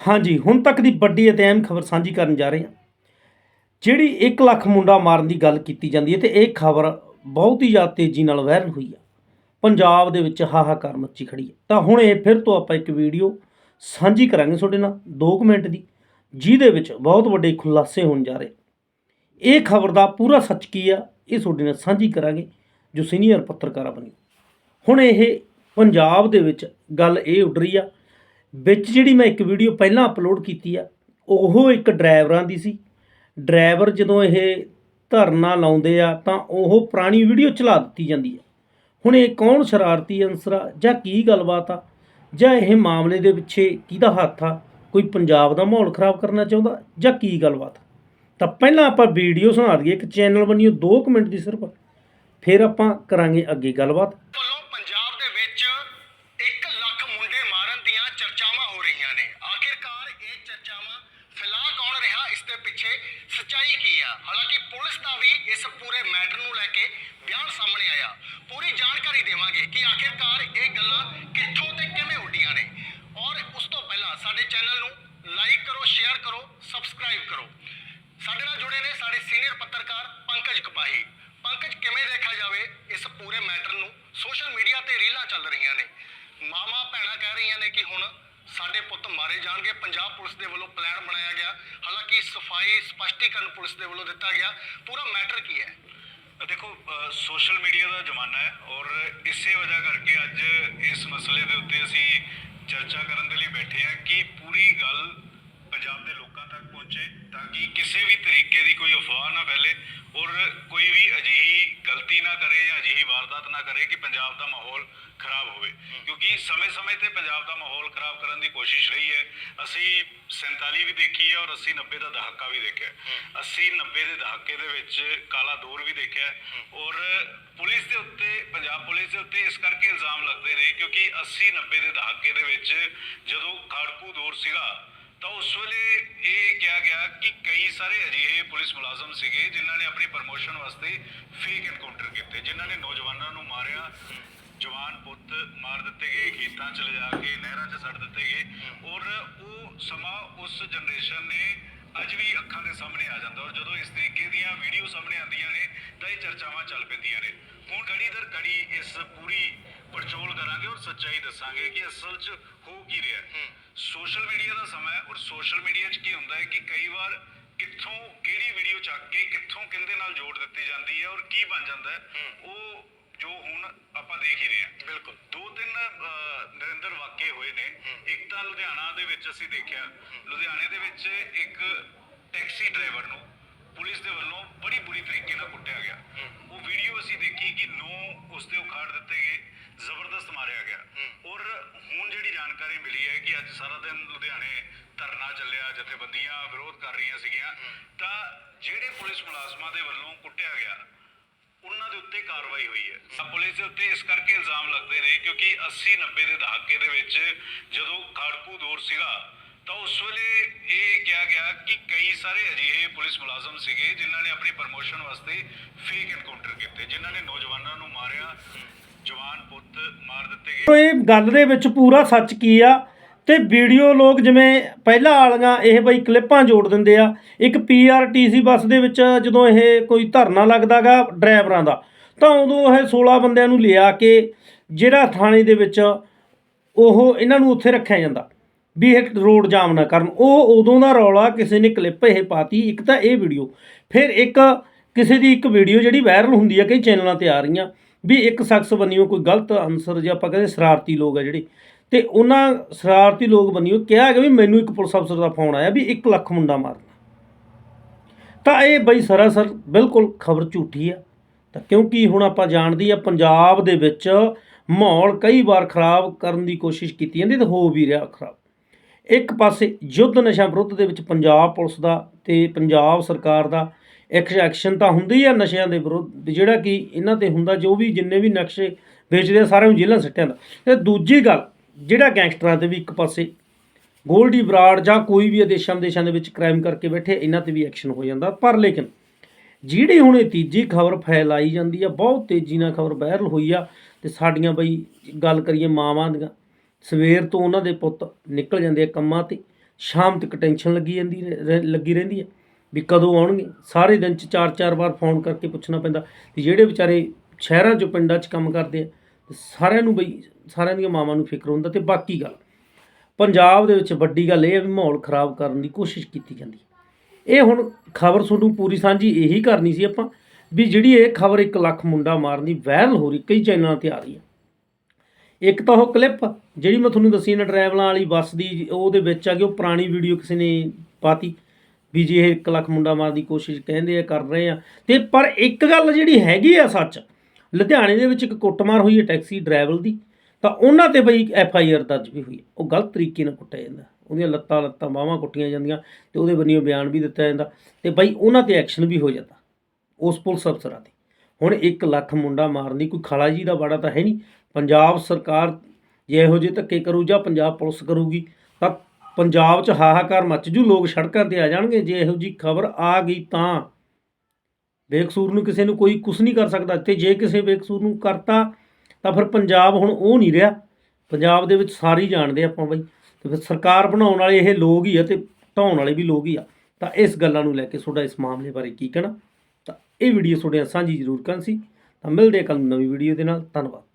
ਹਾਂਜੀ, ਹੁਣ ਤੱਕ ਦੀ ਵੱਡੀ ਅਤੇ ਅਹਿਮ ਖਬਰ ਸਾਂਝੀ ਕਰਨ ਜਾ ਰਹੇ ਹਾਂ। ਜਿਹੜੀ 1 ਲੱਖ ਮੁੰਡਾ ਮਾਰਨ ਦੀ ਗੱਲ ਕੀਤੀ ਜਾਂਦੀ ਹੈ ਤੇ ਇਹ ਖਬਰ ਬਹੁਤ ਹੀ ਜ਼ਿਆਦਾ ਤੇਜ਼ੀ ਨਾਲ ਵਾਇਰਲ ਹੋਈ ਆ ਪੰਜਾਬ ਦੇ ਵਿੱਚ ਹਾਹਾਕਾਰ ਮੱਚੀ ਖੜੀ ਹੈ। ਤਾਂ ਹੁਣ ਇਹ ਫਿਰ ਤੋਂ ਆਪਾਂ ਇੱਕ ਵੀਡੀਓ ਸਾਂਝੀ ਕਰਾਂਗੇ ਤੁਹਾਡੇ ਨਾਲ 2 ਮਿੰਟ ਦੀ, ਜਿਹਦੇ ਵਿੱਚ ਬਹੁਤ ਵੱਡੇ ਖੁਲਾਸੇ ਹੋਣ ਜਾ ਰਹੇ। ਇਹ ਖਬਰ ਦਾ ਪੂਰਾ ਸੱਚ ਕੀ ਆ, ਇਹ ਤੁਹਾਡੇ ਨਾਲ ਸਾਂਝੀ ਕਰਾਂਗੇ, ਜੋ ਸੀਨੀਅਰ ਪੱਤਰਕਾਰਾ ਬਣੀ। ਹੁਣ ਇਹ ਪੰਜਾਬ ਦੇ ਵਿੱਚ ਗੱਲ ਇਹ ਉੱਡ ਰਹੀ ਆ ਵਿੱਚ ਜਿਹੜੀ ਮੈਂ ਇੱਕ ਵੀਡੀਓ ਪਹਿਲਾਂ ਅਪਲੋਡ ਕੀਤੀ ਆ, ਉਹ ਇੱਕ ਡਰਾਈਵਰਾਂ ਦੀ ਸੀ। ਡਰਾਈਵਰ ਜਦੋਂ ਇਹ ਧਰਨਾ ਲਾਉਂਦੇ ਆ, ਤਾਂ ਉਹ ਪੁਰਾਣੀ ਵੀਡੀਓ ਚਲਾ ਦਿੱਤੀ ਜਾਂਦੀ ਆ। ਹੁਣ ਇਹ ਕੌਣ ਸ਼ਰਾਰਤੀ ਅਨਸਰ ਆ, ਜਾਂ ਕੀ ਗੱਲਬਾਤ ਆ, ਜਾਂ ਇਹ ਮਾਮਲੇ ਦੇ ਪਿੱਛੇ ਕਿਹਦਾ ਹੱਥ ਆ, ਕੋਈ ਪੰਜਾਬ ਦਾ ਮਾਹੌਲ ਖਰਾਬ ਕਰਨਾ ਚਾਹੁੰਦਾ, ਜਾਂ ਕੀ ਗੱਲਬਾਤ ਤਾਂ ਪਹਿਲਾਂ ਆਪਾਂ ਵੀਡੀਓ ਸੁਣਾ ਦਈਏ, ਇੱਕ ਚੈਨਲ ਬਣੀਓ 2 ਮਿੰਟ ਦੀ ਸਿਰਫ। ਫਿਰ ਆਪਾਂ ਕਰਾਂਗੇ ਅੱਗੇ ਗੱਲਬਾਤ ਵੱਲੋਂ ਪੰਜਾਬ ਦੇ ਵਿੱਚ 1 ਲੱਖ ਮੁੰਡੇ ਮਾਰਨ ਦੀਆਂ ਚਰਚਾਵਾਂ ਹੋ ਰਹੀਆਂ ਨੇ ਆਖਿਰਕਾਰ ਇਹ ਚਰਚਾਵਾਂ ਫਿਲਾ ਕੌਣ ਰਿਹਾ ਇਸ ਦੇ ਪਿੱਛੇ ਸੱਚਾਈ ਕੀ ਆ? ਹਾਲਾਂਕਿ ਪੁਲਿਸ ਦਾ ਵੀ ਇਸ ਪੂਰੇ ਮੈਟਰ ਨੂੰ ਲੈ ਕੇ ਬਿਆਨ ਸਾਹਮਣੇ ਆਇਆ। ਪੂਰੀ ਜਾਣਕਾਰੀ ਦੇਵਾਂਗੇ ਕਿ ਆਖਿਰਕਾਰ ਇਹ ਗੱਲਾਂ ਕਿੱਥੋਂ ਤੇ ਕਿਵੇਂ ਉੱਡੀਆਂ ਨੇ। ਔਰ ਉਸ ਤੋਂ ਪਹਿਲਾਂ ਸਾਡੇ ਚੈਨਲ ਨੂੰ ਲਾਈਕ ਕਰੋ, ਸ਼ੇਅਰ ਕਰੋ, ਸਬਸਕ੍ਰਾਈਬ ਕਰੋ। ਸਾਡੇ ਨਾਲ ਜੁੜੇ ਨੇ ਸਾਡੇ ਸੀਨੀਅਰ ਪੱਤਰਕਾਰ ਪੰਕਜ ਕਪਾਹੀ। ਪੰਕਜ, ਕਿਵੇਂ ਦੇਖਿਆ ਜਾਵੇ ਇਸ ਪੂਰੇ ਮੈਟਰ ਨੂੰ? ਸੋਸ਼ਲ ਮੀਡੀਆ ਤੇ ਰੀਲਾਂ ਚੱਲ ਰਹੀਆਂ ਨੇ। ਮਾਮਾ ਭੈਣਾਂ ਕਹਿ ਰਹੀਆਂ ਨੇ ਕਿ ਹੁਣ ਸਾਡੇ ਪੁੱਤ ਮਾਰੇ ਜਾਣਗੇ। ਪੰਜਾਬ ਪੁਲਿਸ ਦੇ ਵੱਲੋਂ ਪਲਾਨ ਬਣਾਇਆ ਗਿਆ। ਹਾਲਾਂਕਿ ਸਫ਼ਾਈ ਸਪਸ਼ਟੀਕਰਨ ਪੁਲਿਸ ਦੇ ਵੱਲੋਂ ਦਿੱਤਾ ਗਿਆ। ਪੂਰਾ ਮੈਟਰ ਕੀ ਹੈ? ਦੇਖੋ ਸੋਸ਼ਲ ਮੀਡੀਆ ਦਾ ਜ਼ਮਾਨਾ ਹੈ ਔਰ ਇਸੇ ਵਜ੍ਹਾ ਕਰਕੇ ਅੱਜ ਇਸ ਮਸਲੇ ਦੇ ਉੱਤੇ ਅਸੀਂ ਚਰਚਾ ਕਰਨ ਦੇ ਲਈ ਬੈਠੇ ਹਾਂ ਕਿ ਪੂਰੀ ਗੱਲ ਪੰਜਾਬ ਦੇ ਲੋਕਾਂ ਤੱਕ ਪਹੁੰਚੇ ਤਾਂ ਕਿ ਕਿਸੇ ਵੀ ਤਰੀਕੇ ਦੀ ਕੋਈ ਅਫਵਾਹ ਨਾ ਫੈਲੇ ਔਰ ਕੋਈ ਵੀ ਅਜਿਹੀ ਗਲਤੀ ਨਾ ਕਰੇ ਜਾਂ ਅਜਿਹੀ ਵਾਰਦਾਤ ਨਾ ਕਰੇ ਕਿ ਪੰਜਾਬ ਦਾ ਮਾਹੌਲ ਖਰਾਬ ਹੋਵੇ। ਕਿਉਂਕਿ ਸਮੇਂ-ਸਮੇਂ ਤੇ ਪੰਜਾਬ ਦਾ ਮਾਹੌਲ ਖਰਾਬ ਕਰਨ ਦੀ ਕੋਸ਼ਿਸ਼ ਰਹੀ ਹੈ। ਅਸੀਂ 47 ਵੀ ਦੇਖੀ ਹੈ ਔਰ 80 90 ਦਾ ਦਹਾਕਾ ਵੀ ਦੇਖਿਆ। 80 90 ਦੇ ਦਹਾਕੇ ਦੇ ਵਿੱਚ ਕਾਲਾ ਦੌਰ ਵੀ ਦੇਖਿਆ। ਔਰ ਪੁਲਿਸ ਦੇ ਉੱਤੇ ਪੰਜਾਬ ਪੁਲਿਸ ਦੇ ਉੱਤੇ ਇਸ ਕਰਕੇ ਇਲਜ਼ਾਮ ਲੱਗਦੇ ਨੇ ਕਿਉਂਕਿ 80 90 ਦੇ ਦਹਾਕੇ ਦੇ ਵਿੱਚ ਜਦੋਂ ਖਾੜਕੂ ਦੌਰ ਸੀਗਾ ਤਾਂ ਉਸ ਵੇਲੇ ਇਹ ਕਿਹਾ ਗਿਆ ਕਿ ਕਈ ਸਾਰੇ ਅਜਿਹੇ ਪੁਲਿਸ ਮੁਲਾਜ਼ਮ ਸੀਗੇ ਜਿਨ੍ਹਾਂ ਨੇ ਆਪਣੀ ਪ੍ਰਮੋਸ਼ਨ ਵਾਸਤੇ ਫੇਕ ਐਨਕਾਊਂਟਰ ਕੀਤੇ, ਜਿਨ੍ਹਾਂ ਨੇ ਨੌਜਵਾਨਾਂ ਨੂੰ ਮਾਰਿਆ, ਜਵਾਨ ਪੁੱਤ ਮਾਰ ਦਿੱਤੇ ਗਏ, ਖੇਤਾਂ 'ਚ ਲਿਜਾ ਕੇ, ਨਹਿਰਾਂ 'ਚ ਛੱਡ ਦਿੱਤੇ ਗਏ ਔਰ ਉਹ ਸਮਾਂ ਉਸ ਜਨਰੇਸ਼ਨ ਨੇ ਅੱਜ ਵੀ ਅੱਖਾਂ ਦੇ ਸਾਹਮਣੇ ਆ ਜਾਂਦਾ ਔਰ ਜਦੋਂ ਇਸ ਤਰੀਕੇ ਦੀਆਂ ਵੀਡੀਓ ਸਾਹਮਣੇ ਆਉਂਦੀਆਂ ਨੇ ਤਾਂ ਇਹ ਚਰਚਾਵਾਂ ਚੱਲ ਪੈਂਦੀਆਂ ਨੇ। ਹੁਣ ਕੜੀ ਦਰ ਕੜੀ ਇਸ ਪੂਰੀ ਪੜਚੋਲ ਕਰਾਂਗੇ ਔਰ ਸੱਚਾਈ ਦੱਸਾਂਗੇ ਕਿ ਅਸਲ 'ਚ ਹੋ ਕੀ ਰਿਹਾ। ਹੈ। ਸੋਸ਼ਲ ਮੀਡੀਆ ਦਾ ਸਮਾਂ ਹੈ ਔਰ ਸੋਸ਼ਲ ਮੀਡੀਆ 'ਚ ਕੀ ਹੁੰਦਾ ਹੈ ਕਿ ਕਈ ਵਾਰ ਕਿੱਥੋਂ ਕਿਹੜੀ ਵੀਡੀਓ ਚੱਕ ਕੇ ਕਿੱਥੋਂ ਕਿੰਦੇ ਨਾਲ ਜੋੜ ਦਿੱਤੀ ਜਾਂਦੀ ਹੈ ਔਰ ਕੀ ਬਣ ਜਾਂਦਾ ਹੈ ਉਹ ਜੋ ਹੁਣ ਆਪਾਂ ਦੇਖ ਹੀ ਰਹੇ ਹਾਂ। ਬਿਲਕੁਲ। ਦੋ ਤਿੰਨ ਨਰਿੰਦਰ ਵਾਕੇ ਹੋਏ ਨੇ। ਇੱਕ ਤਾਂ ਲੁਧਿਆਣਾ ਦੇ ਵਿੱਚ ਅਸੀਂ ਦੇਖਿਆ। ਲੁਧਿਆਣੇ ਦੇ ਵਿੱਚ ਇੱਕ ਟੈਕਸੀ ਡਰਾਈਵਰ ਨੂੰ ਪੁਲਿਸ ਦੇ ਵੱਲੋਂ ਬੜੀ ਬੁਰੀ ਤਰੀਕੇ ਨਾਲ ਕੁੱਟਿਆ ਗਿਆ। ਉਹ ਵੀਡੀਓ ਅਸੀਂ ਦੇਖੀ ਕਿ ਨੌ ਉਸ ਤੇ ਉਖਾੜ ਦਿੱਤੇ ਗਏ ਜ਼ਬਰਦਸਤ ਮਾਰਿਆ ਗਿਆ। ਔਰ ਹੁਣ ਜਿਹੜੀ ਜਾਣਕਾਰੀ ਮਿਲੀ ਹੈ ਕਿ ਅੱਜ ਸਾਰਾ ਦਿਨ ਲੁਧਿਆਣੇ ਧਰਨਾ ਚੱਲਿਆ ਜਥੇਬੰਦੀਆਂ ਵਿਰੋਧ ਕਰ ਰਹੀਆਂ ਸੀਗੀਆਂ ਤਾਂ ਜਿਹੜੇ ਪੁਲਿਸ ਮੁਲਾਜ਼ਮਾਂ ਦੇ ਵੱਲੋਂ ਕੁੱਟਿਆ ਗਿਆ ਉਹਨਾਂ ਦੇ ਉੱਤੇ ਕਾਰਵਾਈ ਹੋਈ ਹੈ। ਪੁਲਿਸ ਦੇ ਉੱਤੇ ਇਸ ਕਰਕੇ ਇਲਜ਼ਾਮ ਲੱਗਦੇ ਨੇ ਕਿਉਂਕਿ 80 90 ਦੇ ਦਹਾਕੇ ਦੇ ਵਿੱਚ ਜਦੋਂ ਖਾੜਕੂ ਦੌਰ ਸੀਗਾ ਤਾਂ ਉਸ ਵੇਲੇ ਇਹ ਕਿਹਾ ਗਿਆ ਕਿ ਕਈ ਸਾਰੇ ਅਜਿਹੇ ਪੁਲਿਸ ਮੁਲਾਜ਼ਮ ਸੀਗੇ ਜਿਨ੍ਹਾਂ ਨੇ ਆਪਣੀ ਪ੍ਰਮੋਸ਼ਨ ਵਾਸਤੇ ਫੇਕ ਐਨਕਾਊਂਟਰ ਕੀਤੇ, ਜਿਨ੍ਹਾਂ ਨੇ ਨੌਜਵਾਨਾਂ ਨੂੰ ਮਾਰਿਆ, ਜਵਾਨ ਪੁੱਤ ਮਾਰ ਦਿੱਤੇ ਗਏ। ਇਹ ਗੱਲ ਦੇ ਵਿੱਚ ਪੂਰਾ ਸੱਚ ਕੀ ਆ? ਤੇ ਵੀਡੀਓ ਲੋਕ ਜਿਵੇਂ ਪਹਿਲਾਂ ਵਾਲੀਆਂ ਇਹ ਬਈ ਕਲਿੱਪਾਂ ਜੋੜ ਦਿੰਦੇ ਆ, ਇੱਕ ਪੀਆਰਟੀਸੀ ਬੱਸ ਦੇ ਵਿੱਚ ਜਦੋਂ ਇਹ ਕੋਈ ਧਰਨਾ ਲੱਗਦਾਗਾ ਡਰਾਈਵਰਾਂ ਦਾ, ਤਾਂ ਉਦੋਂ ਇਹ 16 ਬੰਦਿਆਂ ਨੂੰ ਲਿਆ ਕੇ ਜਿਹੜਾ ਥਾਣੇ ਦੇ ਵਿੱਚ ਉਹ ਇਹਨਾਂ ਨੂੰ ਉੱਥੇ ਰੱਖਿਆ ਜਾਂਦਾ। ਵੀ ਇਹ ਰੋਡ ਜਾਮ ਨਾ ਕਰਨ। ਉਹ ਉਦੋਂ ਦਾ ਰੌਲਾ ਕਿਸੇ ਨੇ ਕਲਿੱਪ ਇਹ ਪਾਤੀ, ਇੱਕ ਤਾਂ ਇਹ ਵੀਡੀਓ ਫਿਰ ਇੱਕ ਕਿਸੇ ਦੀ ਇੱਕ ਵੀਡੀਓ ਜਿਹੜੀ ਵਾਇਰਲ ਹੁੰਦੀ ਆ, ਕਈ ਚੈਨਲਾਂ ਤੇ ਆ ਰਹੀਆਂ, ਵੀ ਇੱਕ ਸ਼ਖਸ ਬੰਨਿਓ, ਕੋਈ ਗਲਤ ਅਨਸਰ ਜੇ ਆਪਾਂ ਕਹਿੰਦੇ ਸ਼ਰਾਰਤੀ ਲੋਕ ਆ ਜਿਹੜੇ, ਤੇ ਉਹਨਾਂ ਸ਼ਰਾਰਤੀ ਲੋਕ ਬੰਨਿਓ ਕਿਹਾ ਕਿ ਵੀ ਮੈਨੂੰ ਇੱਕ ਪੁਲਿਸ ਅਫਸਰ ਦਾ ਫੋਨ ਆਇਆ ਵੀ 1 ਲੱਖ ਮੁੰਡਾ ਮਾਰਨਾ। ਤਾਂ ਇਹ ਬਈ ਸਰਾਸਰ ਬਿਲਕੁਲ ਖਬਰ ਝੂਠੀ ਆ। ਤਾਂ ਕਿਉਂਕਿ ਹੁਣ ਆਪਾਂ ਜਾਣਦੀ ਆ, ਪੰਜਾਬ ਦੇ ਵਿੱਚ ਮਾਹੌਲ ਕਈ ਵਾਰ ਖਰਾਬ ਕਰਨ ਦੀ ਕੋਸ਼ਿਸ਼ ਕੀਤੀ ਜਾਂਦੀ ਤੇ ਹੋ ਵੀ ਰਿਹਾ ਖਰਾਬ। ਇੱਕ ਪਾਸੇ ਯੁੱਧ ਨਸ਼ਾ ਵਿਰੁੱਧ ਦੇ ਵਿੱਚ ਪੰਜਾਬ ਪੁਲਿਸ ਦਾ ਤੇ ਪੰਜਾਬ ਸਰਕਾਰ ਦਾ ਇੱਕ ਐਕਸ਼ਨ ਤਾਂ ਹੁੰਦੀ ਆ ਨਸ਼ਿਆਂ ਦੇ ਵਿਰੁੱਧ ਜਿਹੜਾ ਕਿ ਇਹਨਾਂ ਤੇ ਹੁੰਦਾ, ਜੋ ਵੀ ਜਿੰਨੇ ਵੀ ਨਕਸ਼ੇ ਵੇਚਦੇ ਆ, ਸਾਰਿਆਂ ਨੂੰ ਜੇਲ੍ਹਾਂ ਸਿੱਟਿਆਂ ਦਾ ਤੇ ਦੂਜੀ ਗੱਲ, ਜਿਹੜਾ ਗੈਂਗਸਟਰਾਂ ਤੇ ਵੀ ਇੱਕ ਪਾਸੇ ਗੋਲਡੀ ਬਰਾੜ ਜਾਂ ਕੋਈ ਵੀ ਦੇਸ਼ਾਂ ਵਿਦੇਸ਼ਾਂ ਦੇ ਵਿੱਚ ਕ੍ਰਾਈਮ ਕਰਕੇ ਬੈਠੇ, ਇਹਨਾਂ ਤੇ ਵੀ ਐਕਸ਼ਨ ਹੋ ਜਾਂਦਾ। ਪਰ ਲੇਕਿਨ ਜਿਹੜੀ ਹੁਣ ਇਹ ਤੀਜੀ ਖਬਰ ਫੈਲਾਈ ਜਾਂਦੀ ਆ, ਬਹੁਤ ਤੇਜ਼ੀ ਨਾਲ ਖਬਰ ਵਾਇਰਲ ਹੋਈ ਆ, ਤੇ ਸਾਡੀਆਂ ਬਈ ਗੱਲ ਕਰੀਏ ਮਾਵਾਂ ਦੀਆਂ ਸਵੇਰ ਤੋਂ ਉਹਨਾਂ ਦੇ ਪੁੱਤ ਨਿਕਲ ਜਾਂਦੇ ਆ ਕੰਮਾਂ ਤੇ, ਸ਼ਾਮ ਤੱਕ ਟੈਨਸ਼ਨ ਲੱਗੀ ਜਾਂਦੀ ਰਹਿ- ਲੱਗੀ ਰਹਿੰਦੀ ਹੈ ਵੀ ਕਦੋਂ ਆਉਣਗੇ? ਸਾਰੇ ਦਿਨ ਚ ਚਾਰ ਚਾਰ ਵਾਰ ਫੋਨ ਕਰਕੇ ਪੁੱਛਣਾ ਪੈਂਦਾ ਤੇ ਜਿਹੜੇ ਵਿਚਾਰੇ ਸ਼ਹਿਰਾਂ 'ਚ ਪਿੰਡਾਂ 'ਚ ਕੰਮ ਕਰਦੇ ਆ ਸਾਰਿਆਂ ਨੂੰ ਬਈ, ਸਾਰਿਆਂ ਦੀਆਂ ਮਾਵਾਂ ਨੂੰ ਫਿਕਰ ਹੁੰਦਾ ਤੇ ਬਾਕੀ ਗੱਲ। ਪੰਜਾਬ ਦੇ ਵਿੱਚ ਵੱਡੀ ਗੱਲ ਇਹ ਹੈ ਵੀ ਮਾਹੌਲ ਖਰਾਬ ਕਰਨ ਦੀ ਕੋਸ਼ਿਸ਼ ਕੀਤੀ ਜਾਂਦੀ ਹੈ ਇਹ ਹੁਣ ਖਬਰ ਤੁਹਾਨੂੰ ਪੂਰੀ ਸਾਂਝੀ ਇਹੀ ਕਰਨੀ ਸੀ ਆਪਾਂ ਵੀ ਜਿਹੜੀ ਇਹ ਖਬਰ 1 ਲੱਖ ਮੁੰਡਾ ਮਾਰਨ ਦੀ ਵਾਇਰਲ ਹੋ ਰਹੀ, ਕਈ ਚੈਨਲਾਂ ਤੇ ਆ ਰਹੀ ਹੈ ਇੱਕ ਤਾਂ ਉਹ ਕਲਿੱਪ ਜਿਹੜੀ ਮੈਂ ਤੁਹਾਨੂੰ ਦੱਸੀ ਨਾ ਡਰਾਈਵਰਾਂ ਵਾਲੀ ਬੱਸ ਦੀ, ਉਹਦੇ ਵਿੱਚ ਆ ਕਿ ਉਹ ਪੁਰਾਣੀ ਵੀਡੀਓ ਕਿਸੇ ਨੇ ਪਾਤੀ ਵੀ ਜੇ ਇਹ 1 ਲੱਖ ਮੁੰਡਾ ਮਾਰਨ ਦੀ ਕੋਸ਼ਿਸ਼ ਕਹਿੰਦੇ ਆ, ਕਰ ਰਹੇ ਆ। ਤੇ ਪਰ ਇੱਕ ਗੱਲ ਜਿਹੜੀ ਹੈਗੀ ਆ ਸੱਚ, ਲੁਧਿਆਣੇ ਦੇ ਵਿੱਚ ਇੱਕ ਕੁੱਟਮਾਰ ਹੋਈ ਹੈ ਟੈਕਸੀ ਡਰਾਈਵਰ ਦੀ, ਤਾਂ ਉਹਨਾਂ ਤੇ ਬਈ ਐਫ ਆਈ ਆਰ ਦਰਜ ਵੀ ਹੋਈ ਹੈ। ਉਹ ਗਲਤ ਤਰੀਕੇ ਨਾਲ ਕੁੱਟਿਆ ਜਾਂਦਾ। ਉਹਦੀਆਂ ਲੱਤਾਂ ਲੱਤਾਂ ਬਾਹਾਂ ਕੁੱਟੀਆਂ ਜਾਂਦੀਆਂ ਤੇ ਉਹਦੇ ਬੰਨਿਓ ਬਿਆਨ ਵੀ ਦਿੱਤਾ ਜਾਂਦਾ ਤੇ ਬਈ ਉਹਨਾਂ ਤੇ ਐਕਸ਼ਨ ਵੀ ਹੋ ਜਾਂਦਾ ਉਸ ਪੁਲਿਸ ਅਫਸਰਾਂ ਤੇ। ਹੁਣ 1 ਲੱਖ ਮੁੰਡਾ ਮਾਰਨ ਦੀ ਕੋਈ ਖਾਲਾ ਜੀ ਦਾ ਬਾੜਾ ਤਾਂ ਹੈ ਨਹੀਂ ਪੰਜਾਬ ਸਰਕਾਰ ਜੇ ਇਹੋ ਜਿਹੇ ਧੱਕੇ ਕਰੂ ਜਾਂ ਪੰਜਾਬ ਪੁਲਿਸ ਕਰੂਗੀ, ਤਾਂ ਪੰਜਾਬ 'ਚ ਹਾਹਾਕਾਰ ਮੱਚ ਜੂ, ਲੋਕ ਸੜਕਾਂ ਤੇ ਆ ਜਾਣਗੇ, ਜੇ ਇਹੋ ਜੀ ਖਬਰ ਆ ਗਈ ਤਾਂ। ਬੇਕਸੂਰ ਨੂੰ ਕਿਸੇ ਨੂੰ ਕੋਈ ਕੁਝ ਨਹੀਂ ਕਰ ਸਕਦਾ ਤੇ ਜੇ ਕਿਸੇ ਬੇਕਸੂਰ ਨੂੰ ਕਰਤਾ, ਤਾਂ ਫਿਰ ਪੰਜਾਬ ਹੁਣ ਉਹ ਨਹੀਂ ਰਿਹਾ। ਪੰਜਾਬ ਦੇ ਵਿੱਚ ਸਾਰੇ ਹੀ ਜਾਣਦੇ ਆਪਾਂ ਬਈ, ਤੇ ਫਿਰ ਸਰਕਾਰ ਬਣਾਉਣ ਵਾਲੇ ਇਹ ਲੋਕ ਹੀ ਆ ਤੇ ਢਾਉਣ ਵਾਲੇ ਵੀ ਲੋਕ ਹੀ ਆ। ਤਾਂ ਇਸ ਗੱਲਾਂ ਨੂੰ ਲੈ ਕੇ ਤੁਹਾਡਾ ਇਸ ਮਾਮਲੇ ਬਾਰੇ ਕੀ ਕਹਿਣਾ? ਤਾਂ ਇਹ ਵੀਡੀਓ ਤੁਹਾਡੇ ਨਾਲ ਸਾਂਝੀ ਜ਼ਰੂਰ ਕਰਨ ਸੀ। ਤਾਂ ਮਿਲਦੇ ਹਾਂ ਕੱਲ੍ਹ ਨਵੀਂ ਵੀਡੀਓ ਦੇ ਨਾਲ। ਧੰਨਵਾਦ।